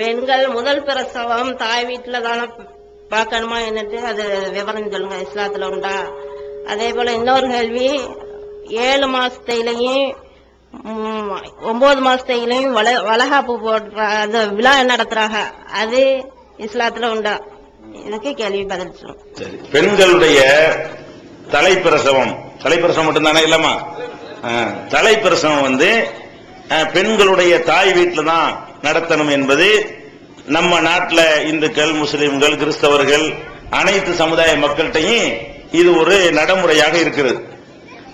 பெண்கள் முதல் பிரசவம் தாய் வீட்டில் தானே பார்க்கணுமா என்னட்டு அது விவரம் சொல்லுங்க இஸ்லாத்துல உண்டா? அதே போல இன்னொரு கேள்வி ஏழு மாசத்திலையும் ஒன்பது மாசத்திலையும் வள வளகாப்பு போடுற அது விழா நடத்துறாங்க? அது இஸ்லாத்துல உண்டா? இதுக்கு கேள்வி பதில் சொல்லுங்க. பெண்களுடைய தலைப்பிரசவம் தலைப்பிரசவம் மட்டும்தானே இல்லம்மா தலைப்பிரசவம் வந்து பெண்களுடைய தாய் வீட்டில் தான் நடத்தணும் என்பது நம்ம நாட்டில் இந்துக்கள் முஸ்லிம்கள் கிறிஸ்தவர்கள் அனைத்து சமுதாய மக்கள்கிட்டையும் இது ஒரு நடைமுறையாக இருக்கிறது.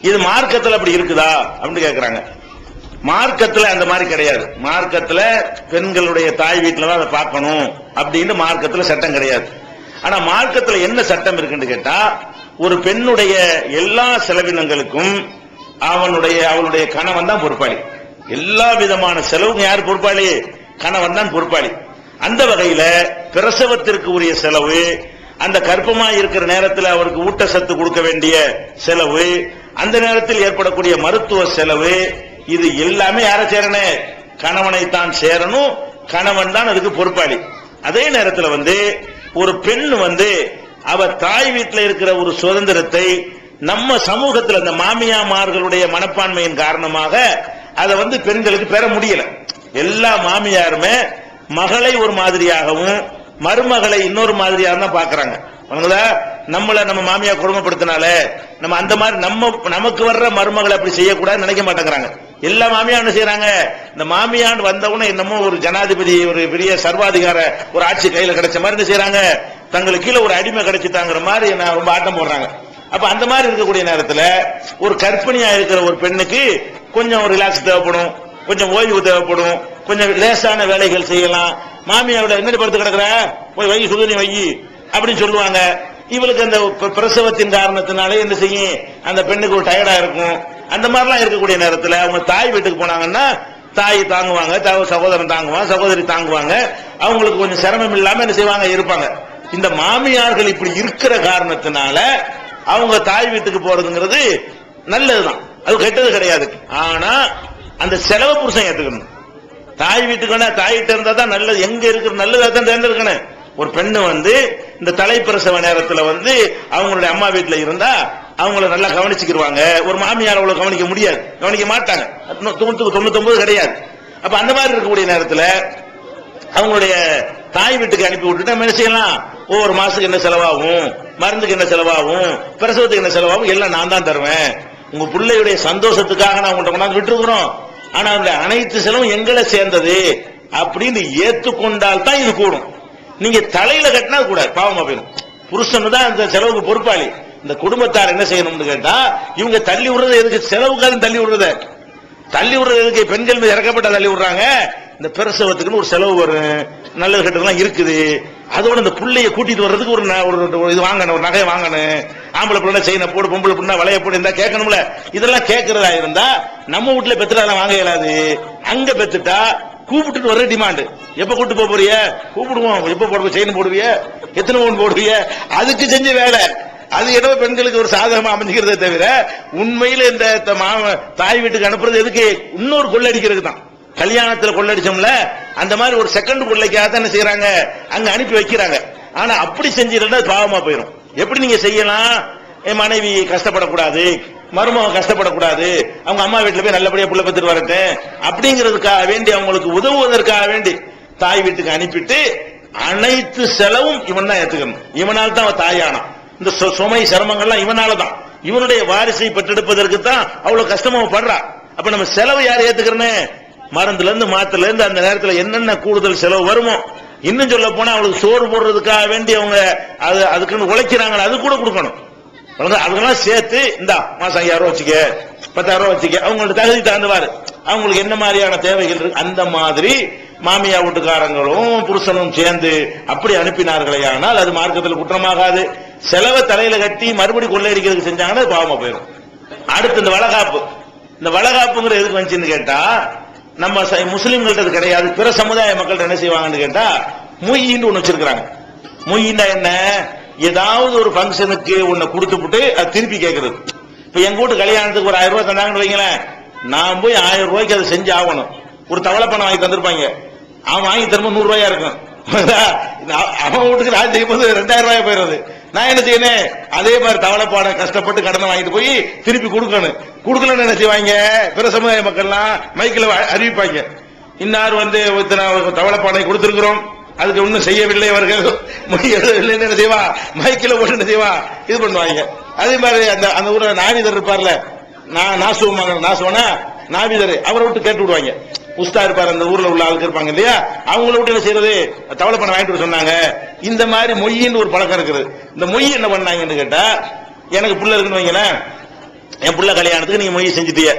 இது மார்க்கத்தில் அப்படி இருக்குதா? அப்படின்னு கேட்குறாங்க மார்க்கத்தில் அந்த மாதிரி கிடையாது. மார்க்கத்தில் பெண்களுடைய தாய் வீட்டில் தான் அதை பார்க்கணும் அப்படின்னு மார்க்கத்தில் சட்டம் கிடையாது. ஆனால் மார்க்கத்தில் என்ன சட்டம் இருக்குன்னு கேட்டா ஒரு பெண்ணுடைய எல்லா செலவினங்களுக்கும் அவனுடைய அவளுடைய கணவன் தான் பொறுப்பாளி. எல்லா விதமான செலவும் யார் பொறுப்பாளி? கணவன் தான் பொறுப்பாளி. அந்த வகையில பிரசவத்திற்கு உரிய செலவு அந்த கர்ப்பமா இருக்கிற நேரத்தில் அவருக்கு ஊட்டச்சத்து கொடுக்க வேண்டிய செலவு அந்த நேரத்தில் ஏற்படக்கூடிய மருத்துவ செலவு இது எல்லாமே யார சேரணும் கணவனை தான் சேரணும் கணவன் தான் அதுக்கு பொறுப்பாளி. அதே நேரத்தில் வந்து ஒரு பெண் வந்து அவ தாய் வீட்டில் இருக்கிற ஒரு சுதந்திரத்தை நம்ம சமூகத்தில் அந்த மாமியாமார்களுடைய மனப்பான்மையின் காரணமாக அதை வந்து பெண்களுக்கு பெற முடியல. எல்லா மாமியாருமே மகளை ஒரு மாதிரியாகவும் மருமகளை இன்னொரு மாதிரியாக தான் பாக்குறாங்க வணங்குதா நம்மள நம்ம மாமியா குடும்பப்படுத்தினால நம்ம அந்த மாதிரி நம்ம நமக்கு வர்ற மருமகளை அப்படி செய்யக்கூடாதுன்னு நினைக்க மாட்டேங்கிறாங்க. எல்லா மாமியா என்ன செய்யறாங்க இந்த மாமியாண்டு வந்தவன என்னமோ ஒரு ஜனாதிபதி ஒரு பெரிய சர்வாதிகார ஒரு ஆட்சி கையில கிடைச்ச மாதிரி என்ன செய்யறாங்க தங்களுக்கு கீழே ஒரு அடிமை கிடைச்சிட்டாங்கிற மாதிரி நான் ரொம்ப ஆட்டம் போடுறாங்க. அப்ப அந்த மாதிரி இருக்கக்கூடிய நேரத்துல ஒரு கற்பிணியா இருக்கிற ஒரு பெண்ணுக்கு கொஞ்சம் ரிலாக்ஸ் தேவைப்படும். கொஞ்சம் ஓய்வு தேவைப்படும். கொஞ்சம் லேசான வேலைகள் செய்யலாம். மாமியாவோட என்ன படுத்து கிடக்குற? போய் வை சுடுதண்ணி வை அப்படின்னு சொல்லுவாங்க. இவளுக்கு அந்த பிரசவத்தின் காரணத்தினாலே என்ன செய்யும்? அந்த பெண்ணுக்கு ஒரு டயர்டா இருக்கும். அந்த மாதிரிலாம் இருக்கக்கூடிய நேரத்தில் அவங்க தாய் வீட்டுக்கு போனாங்கன்னா தாய் தாங்குவாங்க சகோதரன் தாங்குவாங்க சகோதரி தாங்குவாங்க. அவங்களுக்கு கொஞ்சம் சிரமம் இல்லாம என்ன செய்வாங்க? இருப்பாங்க. இந்த மாமியார்கள் இப்படி இருக்கிற காரணத்தினால அவங்க தாய் வீட்டுக்கு போறதுங்கிறது நல்லதுதான். அது கெட்டது கிடையாது. ஆனா அந்த செலவு புருஷன் ஏத்துக்கணும். தாய் வீட்டுக்கு வேணா தாயிட்ட இருந்தா தான் நல்லது. எங்க இருக்கிற நல்லதா தான் தேர்ந்தெடுக்கணும். ஒரு பெண்ணு வந்து இந்த தலைப்பிரசவ நேரத்துல வந்து அவங்களுடைய அம்மா வீட்டுல இருந்தா அவங்கள நல்லா கவனிச்சுக்கிருவாங்க. ஒரு மாமியார் அவ்வளவு கவனிக்க முடியாது. கவனிக்க மாட்டாங்க. தொண்ணூத்தி தொண்ணூத்தி கிடையாது. அப்ப அந்த மாதிரி இருக்கக்கூடிய நேரத்துல அவங்களுடைய தாய் வீட்டுக்கு அனுப்பி விட்டுட்டு நம்ம என்ன செய்யலாம்? ஒவ்வொரு மாசத்துக்கு என்ன செலவாகும்? மருந்துக்கு என்ன செலவாகும்? பிரசவத்துக்கு என்ன செலவாகும்? எல்லாம் நான் தான் தருவேன். உங்க பிள்ளையுடைய சந்தோஷத்துக்காக நான் உங்கள்கிட்ட கொண்டாந்து விட்டுருக்குறோம். ஆனா அவருடைய அனைத்து செலவும் எங்களை சேர்ந்தது அப்படின்னு ஏத்துக்கொண்டால் தான் இது கூடும். நீங்க தலையில கட்டினா கூடாது பாவமா போயிடும். புருஷன் தான் இந்த செலவுக்கு பொறுப்பாளி. இந்த குடும்பத்தார் என்ன செய்யணும்னு கேட்டா இவங்க தள்ளி விடுறது எதுக்கு? செலவுக்காக தள்ளி விடுறத. தள்ளி விடுறது எதுக்கு? பெண்கள் மீது இறக்கப்பட்ட தள்ளி விடுறாங்க. இந்த பிரசவத்துக்குன்னு ஒரு செலவு வரும். நல்லது கெட்டதெல்லாம் இருக்குது. அதோட இந்த பிள்ளைய கூட்டிட்டு வர்றதுக்கு ஒரு ந- ஒரு இது வாங்கணும் ஒரு நகையை வாங்கணும். ஆம்பளை பிள்ளை செயினை போடு பொம்பளை பிள்ளை வளைய போடு இருந்தா கேட்கணும்ல. இதெல்லாம் கேட்கறதா இருந்தா நம்ம வீட்டுல பெத்துட்டா வாங்க இயலாது. அங்க பெத்துட்டா கூப்பிட்டுட்டு வர டிமாண்ட் எப்ப கூட்டு போக போறிய? கூப்பிடுவோம். எப்ப போடுவோம் செயின் போடுவிய? எத்தனை பவுன் போடுவிய? அதுக்கு செஞ்ச வேலை. அது ஏதோ பெண்களுக்கு ஒரு சாதகமா அமைஞ்சுக்கிறதே தவிர உண்மையில இந்த த- மா- தாய் வீட்டுக்கு அனுப்புறது எதுக்கு? இன்னொரு கொள்ளடிக்கிறதுக்கு தான். கல்யாணத்துல கொள்ளடிச்சோம்ல அந்த மாதிரி ஒரு செகண்ட் கொள்ளைக்காக தான் என்ன செய்யறாங்க அங்க அனுப்பி வைக்கிறாங்க. ஆனா அப்படி செஞ்சிருந்தா பாவமா போயிடும் எப்படி நீங்க செய்யலாம்? என் மனைவி கஷ்டப்படக்கூடாது மருமகன் கஷ்டப்படக்கூடாது அவங்க அம்மா வீட்டுல போய் நல்லபடியா புள்ள பத்துட்டு வரட்டேன் அப்படிங்கிறதுக்காக வேண்டி அவங்களுக்கு உதவுவதற்காக வேண்டி தாய் வீட்டுக்கு அனுப்பிட்டு அனைத்து செலவும் இவன் தான் ஏத்துக்கணும். இவனால் தான் அவன் தாயானான் இந்த சு- சுமை சிரமங்கள்லாம் இவனால தான் இவனுடைய வாரிசை பெற்றெடுப்பதற்கு தான் அவ்வளவு கஷ்டமா அவன் படுறா. அப்ப நம்ம செலவு யார் ஏத்துக்கிறேன்னு மருந்துல இருந்து மாத்துல இருந்து அந்த நேரத்தில் என்னென்ன கூடுதல் செலவு வருமோ இன்னும் சொல்ல போனா அவளுக்கு சோறு போடுறதுக்காக வேண்டி அவங்க அது அதுக்குன்னு உழைக்கிறாங்க அது கூட கொடுக்கணும். அவங்க அதுக்கெல்லாம் சேர்த்து இந்தா மாசம் ஐயாயிரம் ரூபா வச்சுக்க பத்தாயிரம் ரூபா வச்சுக்க அவங்களோட தகுதி தகுந்தவாறு. அவங்களுக்கு என்ன மாதிரியான தேவைகள் இருக்கு? அந்த மாதிரி மாமியா வீட்டுக்காரங்களும் புருஷனும் சேர்ந்து அப்படி அனுப்பினார்களே ஆனால் அது மார்க்கத்தில் குற்றமாகாது. செலவை தலையில கட்டி மறுபடி கொள்ளையடிக்கிறதுக்கு செஞ்சாங்கன்னா பாவமா போயிடும் அடுத்து இந்த வளகாப்பு. இந்த வளகாப்புங்கிற எதுக்கு வந்துச்சுன்னு கேட்டா நம்ம ச- கிடையாது. பிற சமுதாய மக்கள்கிட்ட என்ன செய்வாங்கன்னு கேட்டா மொய்யின்னு ஒண்ணு வச்சிருக்காங்க மொய்யின்னா என்ன? ஏதாவது ஒரு ஃபங்க்ஷனுக்கு கொடுத்து கொடுத்துப்புட்டு அது திருப்பி கேட்கறது இப்ப எங்க வீட்டு கல்யாணத்துக்கு ஒரு ஆயிரம் ரூபாய் தந்தாங்கன்னு வைங்களேன். நான் போய் ஆயிரம் ரூபாய்க்கு அதை செஞ்சு ஆகணும். ஒரு தவளை பணம் வாங்கி தந்திருப்பாங்க. அவன் வாங்கி திரும்ப நூறு ரூபாயா இருக்கும். அவன் வீட்டுக்கு நான் செய்யும் போது ரெண்டாயிரம் ரூபாய் போயிருது நான் என்ன செய்யணும்? அதே மாதிரி தவளைப்பாட கஷ்டப்பட்டு கடனை வாங்கிட்டு போய் திருப்பி கொடுக்கணும். கொடுக்கலன்னு என்ன செய்வாங்க? பிற சமுதாய மக்கள்லாம் மைக்கில் அறிவிப்பாங்க. இன்னார் வந்து தவளைப்பாடை கொடுத்துருக்குறோம். அதுக்கு ஒன்றும் செய்யவில்லை அவர்கள். எழுதவில்லைன்னு என்ன செய்வா? மைக்கில் போட்டு என்ன செய்வா? இது பண்ணுவாங்க. அதே மாதிரி அந்த அந்த ஊர்ல நாவிதர் இருப்பார்ல. நான் நாசுவமாக நாசுவனா நாவிதர் அவரை விட்டு கேட்டு விடுவாங்க. உஸ்தா இருப்பார் அந்த ஊர்ல உள்ள ஆளுக்கு இருப்பாங்க இல்லையா? அவங்கள விட்டு என்ன செய்யறது தவளை பணம் வாங்கிட்டு சொன்னாங்க. இந்த மாதிரி மொய்யின்னு ஒரு பழக்கம் இருக்குது. இந்த மொய் என்ன பண்ணாங்கன்னு கேட்டா எனக்கு புள்ள இருக்குன்னு வைங்களேன் என் புள்ள கல்யாணத்துக்கு நீங்க மொய் செஞ்சுட்டிய.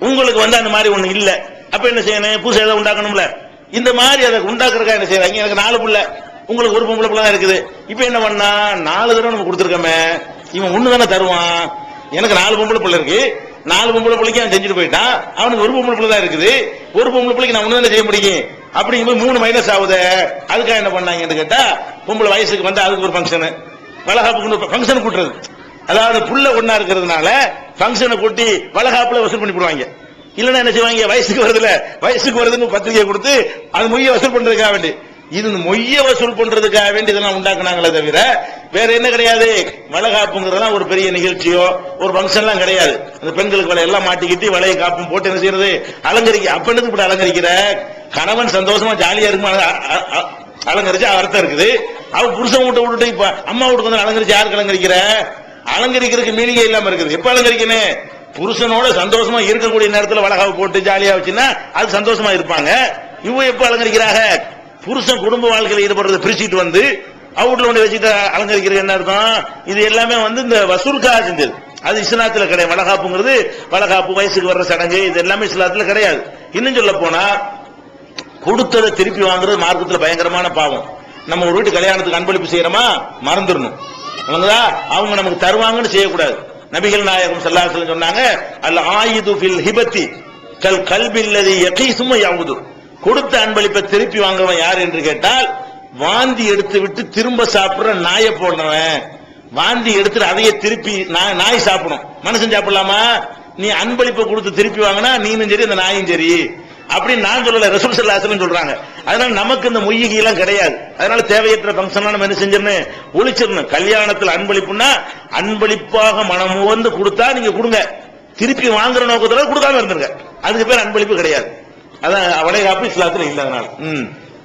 உங்களுக்கு வந்து அந்த மாதிரி ஒண்ணு இல்ல. அப்ப என்ன செய்யணும்? பூசை ஏதாவது உண்டாக்கணும்ல. இந்த மாதிரி அதை உண்டாக்குறதுக்காக என்ன செய்யறாங்க? எனக்கு நாலு புள்ள. உங்களுக்கு ஒரு பொம்பளை புள்ள தான் இருக்குது. இப்ப என்ன பண்ணா? நாலு தடவை நம்ம கொடுத்துருக்கோமே. இவன் ஒண்ணு தானே தருவான்? எனக்கு நாலு பொம்பளை பிள்ளை இருக்கு. நாலு பொம்பளை பிள்ளைக்கு அவன் செஞ்சுட்டு போயிட்டான். அவனுக்கு ஒரு பொம்பளை பிள்ளை தான் இருக்குது. ஒரு பொம்பளை பிள்ளைக்கு நான் ஒன்று தானே செய்ய முடியும்? அப்படிங்கும்போது மூணு மைனஸ் ஆகுது. அதுக்காக என்ன பண்ணாங்கன்னு கேட்டா பொம்பளை வயசுக்கு வந்து அதுக்கு ஒரு ஃபங்க்ஷனு வளகாப்புக்கு ஃபங்க்ஷன் கூட்டுறது. அதாவது புள்ள ஒன்னா இருக்கிறதுனால ஃபங்க்ஷனை கூட்டி வளகாப்புல வசூல் பண்ணி போடுவாங்க. இல்லைன்னா என்ன செய்வாங்க? வயசுக்கு வருதுல. வயசுக்கு வருதுன்னு பத்திரிகை கொடுத்து அது மொய்ய வசூல் பண்றதுக்காக வேண்டி. இது மொய்ய வசூல் பண்றதுக்காக வேண்டி இதெல்லாம் உண்டாக்குனாங்களே தவிர வேற என்ன கிடையாது? வளகாப்புங்கிறதெல்லாம் ஒரு பெரிய நிகழ்ச்சியோ ஒரு ஃபங்க்ஷன்லாம் கிடையாது. அந்த பெண்களுக்கு வலை எல்லாம் மாட்டிக்கிட்டு வலையை காப்பும் போட்டு என்ன செய்யறது? அலங்கரிக்க அப்பனுக்கு இப்படி அலங்கரிக்கிற? கணவன் சந்தோஷமா ஜாலியா இருக்கும்? அலங்கரிச்சு அர்த்தம் இருக்குது. அவ புருஷன் வீட்டை விட்டுட்டு இப்ப அம்மா வீட்டுக்கு வந்து அலங்கரிச்சு யாருக்கு அலங்கரிக்கிற? அலங்கரிக்கிறதுக்கு மீனிங்கே இல்லாம இருக்குது. எப்ப அலங்கரிக்கணும்? புருஷனோட சந்தோஷமா இருக்கக்கூடிய நேரத்துல வளகாவு போட்டு ஜாலியா வச்சுன்னா அது சந்தோஷமா இருப்பாங்க. இவ எப்ப அலங்கரிக்கிறாங்க புருஷன் குடும்ப வாழ்க்கையில ஈடுபடுறத பிரிச்சுட்டு வந்து அவுட்ல ஒன்று வச்சுட்டு அலங்கரிக்கிறது என்ன அர்த்தம்? இது எல்லாமே வந்து இந்த வசூலுக்காக செஞ்சது. அது இஸ்லாத்துல கிடையாது. வளகாப்புங்கிறது வளகாப்பு வயசுக்கு வர்ற சடங்கு இது எல்லாமே இஸ்லாத்துல கிடையாது. இன்னும் சொல்ல போனா கொடுத்ததை திருப்பி வாங்குறது மார்க்கத்துல பயங்கரமான பாவம். நம்ம ஒரு வீட்டு கல்யாணத்துக்கு அன்பளிப்பு செய்யறோமா? மறந்துடணும். அவங்க நமக்கு தருவாங்கன்னு செய்யக்கூடாது. நபிகள் நாயகம் ஸல்லல்லாஹு சொன்னாங்க அல்ல ஆயுது பில் ஹிபத்தி கல் கல்பில்லதி சும்மா யாவுது. கொடுத்த அன்பளிப்பை திருப்பி வாங்குறவன் யார் என்று கேட்டால் வாந்தி எடுத்து விட்டு திரும்ப சாப்பிடுற நாயை போடுறவன். வாந்தி எடுத்துட்டு அதையே திருப்பி நாய் நாய் சாப்பிடும். மனுஷன் சாப்பிடலாமா? நீ அன்பளிப்பை கொடுத்து திருப்பி வாங்கினா நீனும் சரி அந்த நாயும் சரி. அப்படின்னு நான் சொல்லல ரசூல் சல்லாசலம் சொல்றாங்க. அதனால நமக்கு இந்த மொய்யகி எல்லாம் கிடையாது. அதனால தேவையற்ற ஃபங்க்ஷன் நம்ம என்ன செஞ்சிடணும்? ஒழிச்சிடணும். கல்யாணத்துல அன்பளிப்புன்னா அன்பளிப்பாக மனம் வந்து கொடுத்தா நீங்க கொடுங்க. திருப்பி வாங்குற நோக்கத்துல கொடுக்காம இருந்துருங்க. அதுக்கு பேர் அன்பளிப்பு கிடையாது. அதான் வளைகாப்பு இஸ்லாத்துல இல்ல அதனால ம்.